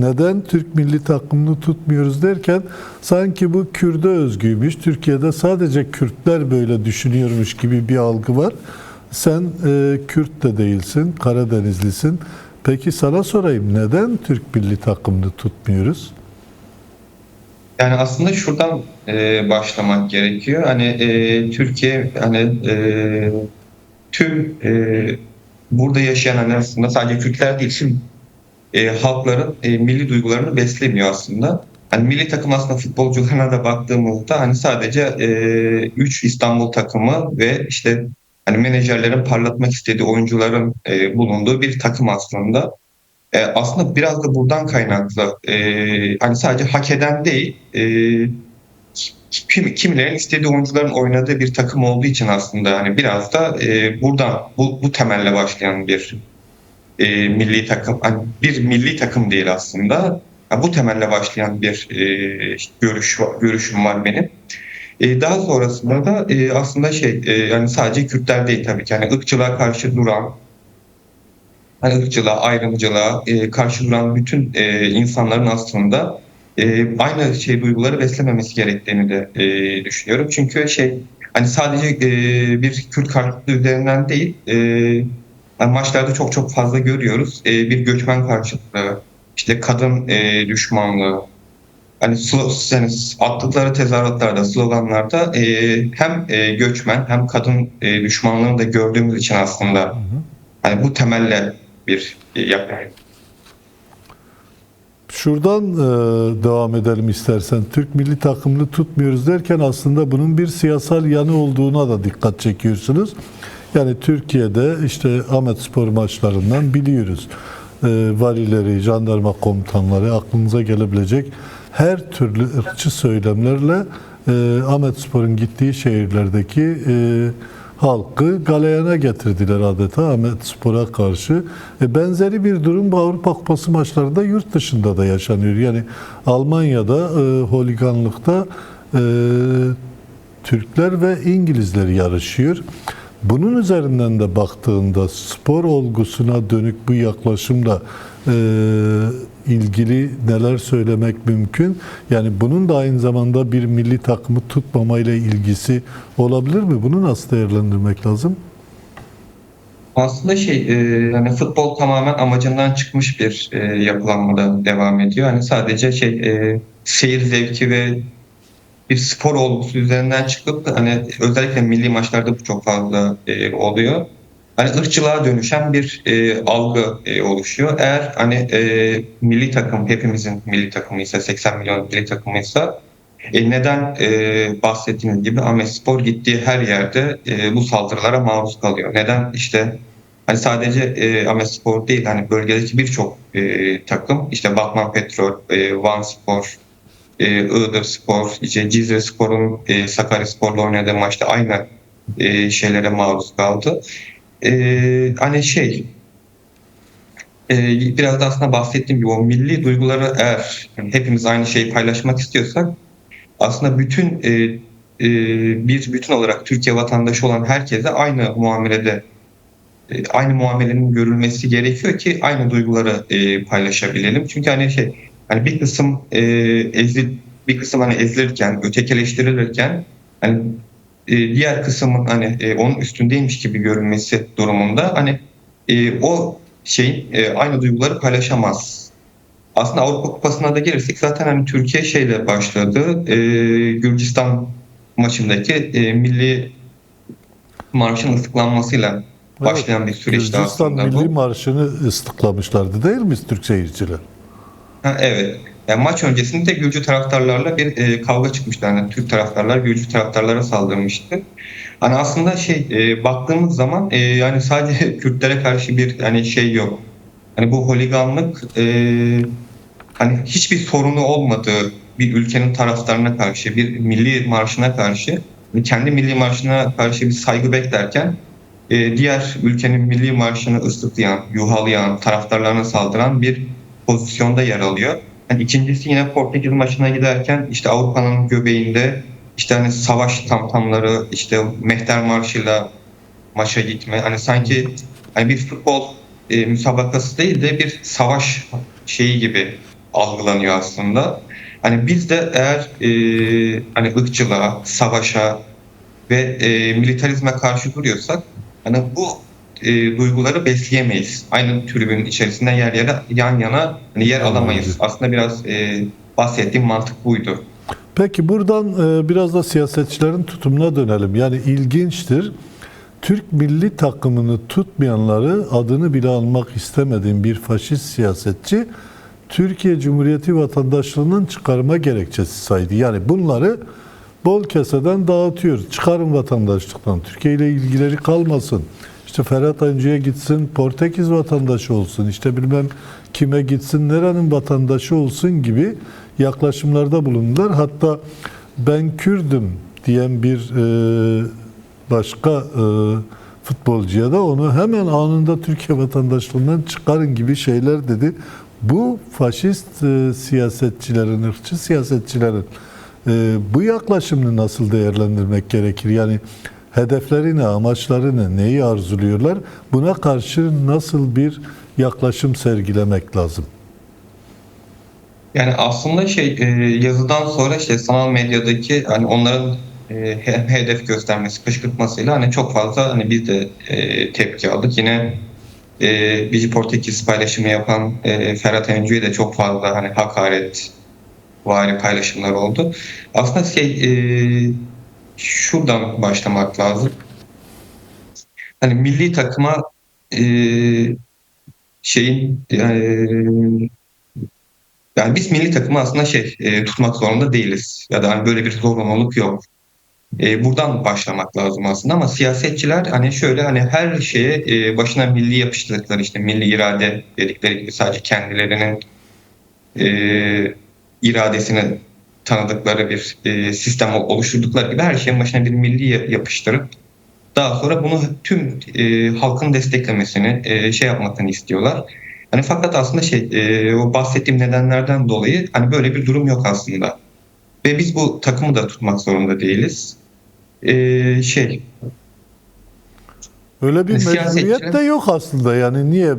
neden Türk milli takımını tutmuyoruz derken sanki bu Kürt'e özgüymüş. Türkiye'de sadece Kürtler böyle düşünüyormuş gibi bir algı var. Sen e, Kürt de değilsin, Karadenizlisin. Peki sana sorayım neden Türk milli takımını tutmuyoruz? Yani aslında şuradan e, başlamak gerekiyor. Hani e, Türkiye hani e, tüm e, burada yaşayan hani aslında sadece Kürtler değil tüm e, halkların e, milli duygularını beslemiyor aslında. Hani milli takım aslında futbolcularına da baktığımızda hani sadece 3 İstanbul takımı ve işte hani menajerlerin parlatmak istediği oyuncuların e, bulunduğu bir takım aslında. E, aslında biraz da buradan kaynaklı. E, hani sadece hak eden değil, e, kim, kimilerin istediği oyuncuların oynadığı bir takım olduğu için aslında hani biraz da e, buradan bu, bu temelle başlayan bir e, milli takım, bir milli takım değil aslında. Yani bu temelle başlayan bir e, görüş görüşüm var benim. E, daha sonrasında da e, aslında şey e, yani sadece Kürtler değil tabii ki. Yani ırkçılığa karşı duran hani ırkçılığa, ayrımcılığa e, karşı duran bütün e, insanların aslında e, aynı şey duyguları beslememesi gerektiğini de e, düşünüyorum. Çünkü şey hani sadece e, bir Kürt karşıtlığı üzerinden değil e, yani maçlarda çok çok fazla görüyoruz. E, bir göçmen karşıtlığı, işte kadın e, düşmanlığı, hani slo- yani attıkları tezahüratlarda, sloganlarda e, hem e, göçmen hem kadın e, düşmanlığını da gördüğümüz için aslında hani bu temelle bir e, yaklaşım. Şuradan e, devam edelim istersen. Türk milli takımını tutmuyoruz derken aslında bunun bir siyasal yanı olduğuna da dikkat çekiyorsunuz. Yani Türkiye'de işte Ahmet Spor maçlarından biliyoruz. E, valileri, jandarma komutanları aklınıza gelebilecek her türlü ırkçı söylemlerle e, Ahmet Spor'un gittiği şehirlerdeki e, halkı galeyana getirdiler adeta Ahmet Spor'a karşı. E, benzeri bir durum bu Avrupa Kupası maçlarında yurt dışında da yaşanıyor. Yani Almanya'da e, holiganlıkta e, Türkler ve İngilizler yarışıyor. Bunun üzerinden de baktığında spor olgusuna dönük bu yaklaşımla e, ilgili neler söylemek mümkün? Yani bunun da aynı zamanda bir milli takımı tutmamayla ilgisi olabilir mi? Bunu nasıl değerlendirmek lazım? Aslında şey e, hani futbol tamamen amacından çıkmış bir e, yapılanmada devam ediyor. Hani sadece şey e, seyir zevki ve bir spor olgusu üzerinden çıkıp hani özellikle milli maçlarda bu çok fazla e, oluyor. Hani ırkçılığa dönüşen bir e, algı e, oluşuyor. Eğer hani e, milli takım hepimizin milli takımıysa 80 milyon milli takımıysa e, neden e, bahsettiğiniz gibi Ahmet Spor gittiği her yerde e, bu saldırılara maruz kalıyor? Neden işte hani sadece e, Ahmet Spor değil hani bölgedeki birçok e, takım işte Batman Petrol, e, Van Spor, e, Iğdır Spor, işte Cizre Spor'un e, Sakarya Spor'la oynadığı maçta aynı e, şeylere maruz kaldı. E, hani şey e, biraz da aslında bahsettiğim gibi o milli duyguları eğer hepimiz aynı şeyi paylaşmak istiyorsak aslında bütün e, e, bir bütün olarak Türkiye vatandaşı olan herkese aynı muamelede e, aynı muamelenin görülmesi gerekiyor ki aynı duyguları e, paylaşabilelim. Çünkü hani şey hani bir kısım e, ezil bir kısım hani ezilirken, ötekileştirilirken hani e, diğer kısmın hani e, onun üstündeymiş gibi görünmesi durumunda hani e, o şey e, aynı duyguları paylaşamaz. Aslında Avrupa Kupası'na da gelirsek zaten hani Türkiye şeyle başladı. E, Gürcistan maçındaki e, milli marşın ıslıklanmasıyla başlayan bir süreçti Gürcistan aslında Milli bu. Marşı'nı ıslıklamışlardı değil mi Türk seyirciler? Ha, evet. Yani maç öncesinde Gürcü taraftarlarla bir e, kavga çıkmıştı. Yani Türk taraftarlar Gürcü taraftarlara saldırmıştı. Hani aslında şey e, baktığımız zaman e, yani sadece Kürtlere karşı bir hani şey yok. Hani bu holiganlık e, hani hiçbir sorunu olmadığı bir ülkenin taraftarına karşı, bir milli marşına karşı, ve kendi milli marşına karşı bir saygı beklerken e, diğer ülkenin milli marşını ıslıklayan, yuhalayan, taraftarlarına saldıran bir pozisyonda yer alıyor. Yani ikincisi yine Portekiz maçına giderken işte Avrupa'nın göbeğinde işte hani savaş tamtamları, işte Mehter Marşı'yla maça gitme. Hani sanki hani bir futbol e, müsabakası değil de bir savaş şeyi gibi algılanıyor aslında. Hani biz de eğer e, hani ırkçılığa, savaşa ve e, militarizme karşı duruyorsak hani bu e, duyguları besleyemeyiz. Aynı tribünün içerisinde yer yere yan yana hani yer alamayız. Aslında biraz e, bahsettiğim mantık buydu. Peki buradan e, biraz da siyasetçilerin tutumuna dönelim. Yani ilginçtir. Türk milli takımını tutmayanları adını bile almak istemediğim bir faşist siyasetçi Türkiye Cumhuriyeti vatandaşlığının çıkarma gerekçesi saydı. Yani bunları bol keseden dağıtıyor. Çıkarın vatandaşlıktan. Türkiye ile ilgileri kalmasın. İşte Ferhat Öncü'ye gitsin, Portekiz vatandaşı olsun. İşte bilmem kime gitsin, nerenin vatandaşı olsun gibi yaklaşımlarda bulundular. Hatta ben Kürdüm diyen bir e, başka e, futbolcuya da onu hemen anında Türkiye vatandaşlığından çıkarın gibi şeyler dedi. Bu faşist e, siyasetçilerin, ırkçı siyasetçilerin e, bu yaklaşımını nasıl değerlendirmek gerekir? Yani hedefleri ne, amaçları ne, neyi arzuluyorlar? Buna karşı nasıl bir yaklaşım sergilemek lazım? Yani aslında şey e, yazıdan sonra işte sanal medyadaki hani onların e, he- hedef göstermesi, kışkırtmasıyla hani çok fazla hani biz de e, tepki aldık. Yine e, Bici Portekiz paylaşımı yapan e, Ferhat Öncü'ye de çok fazla hani hakaret vari paylaşımlar oldu. Aslında şey e, şuradan başlamak lazım. Hani milli takıma e, şeyin e, yani biz milli takımı aslında şey e, tutmak zorunda değiliz ya da hani böyle bir zorunluluk yok. E, buradan başlamak lazım aslında ama siyasetçiler hani şöyle hani her şeye e, başına milli yapıştırdıkları işte milli irade dedikleri gibi sadece kendilerinin e, iradesini tanıdıkları bir e, sistem oluşturdukları gibi her şeyin başına bir milli ya- yapıştırıp daha sonra bunu tüm e, halkın desteklemesini e, şey yapmasını istiyorlar. Hani fakat aslında şey e, o bahsettiğim nedenlerden dolayı hani böyle bir durum yok aslında. Ve biz bu takımı da tutmak zorunda değiliz. E, şey Öyle bir mecburiyet de yok aslında. Yani niye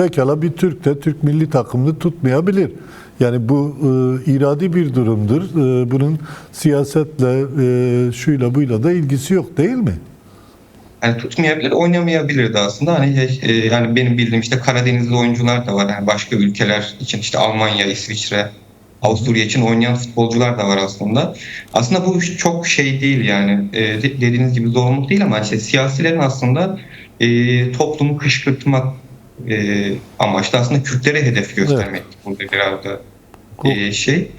pekala bir Türk de Türk milli takımını tutmayabilir. Yani bu e, iradi bir durumdur. E, bunun siyasetle, e, şuyla buyla da ilgisi yok değil mi? hani tutmayabilir, oynamayabilir de aslında. Hani e, yani benim bildiğim işte Karadenizli oyuncular da var. Yani başka ülkeler için işte Almanya, İsviçre, Avusturya için oynayan futbolcular da var aslında. Aslında bu çok şey değil yani e, de- dediğiniz gibi zorunluluk değil ama işte siyasilerin aslında e, toplumu kışkırtmak e, amaçlı aslında Kürtlere hedef göstermek burada biraz da e, şey.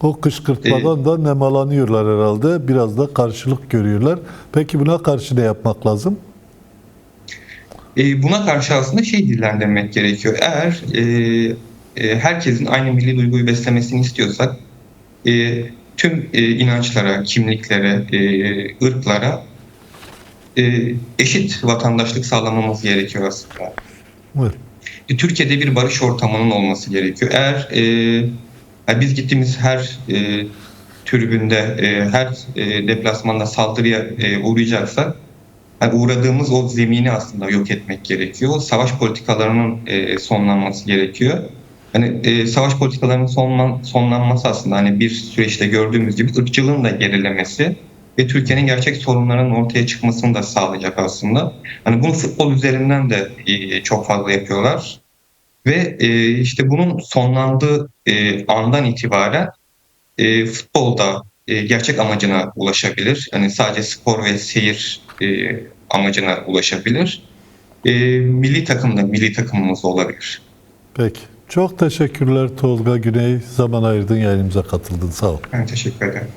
O kışkırtmadan da nemalanıyorlar herhalde. Biraz da karşılık görüyorlar. Peki buna karşı ne yapmak lazım? E, buna karşı aslında şey dillendirmek gerekiyor. Eğer e, e, herkesin aynı milli duyguyu beslemesini istiyorsak e, tüm e, inançlara, kimliklere, e, ırklara e, eşit vatandaşlık sağlamamız gerekiyor aslında. Evet. E, Türkiye'de bir barış ortamının olması gerekiyor. Eğer e, yani biz gittiğimiz her e, tribünde, e, her e, deplasmanda saldırıya e, uğrayacaksak yani uğradığımız o zemini aslında yok etmek gerekiyor. Savaş politikalarının e, sonlanması gerekiyor. Hani e, savaş politikalarının sonlan, sonlanması aslında hani bir süreçte gördüğümüz gibi ırkçılığın da gerilemesi ve Türkiye'nin gerçek sorunlarının ortaya çıkmasını da sağlayacak aslında. Hani bunu futbol üzerinden de e, çok fazla yapıyorlar. Ve e, işte bunun sonlandığı e, andan itibaren e, futbolda e, gerçek amacına ulaşabilir. Yani sadece spor ve seyir e, amacına ulaşabilir. E, milli takım da milli takımımız olabilir. Peki. Çok teşekkürler Tolga Güney. Zaman ayırdın yayınımıza katıldın. Sağ ol. Ben teşekkür ederim.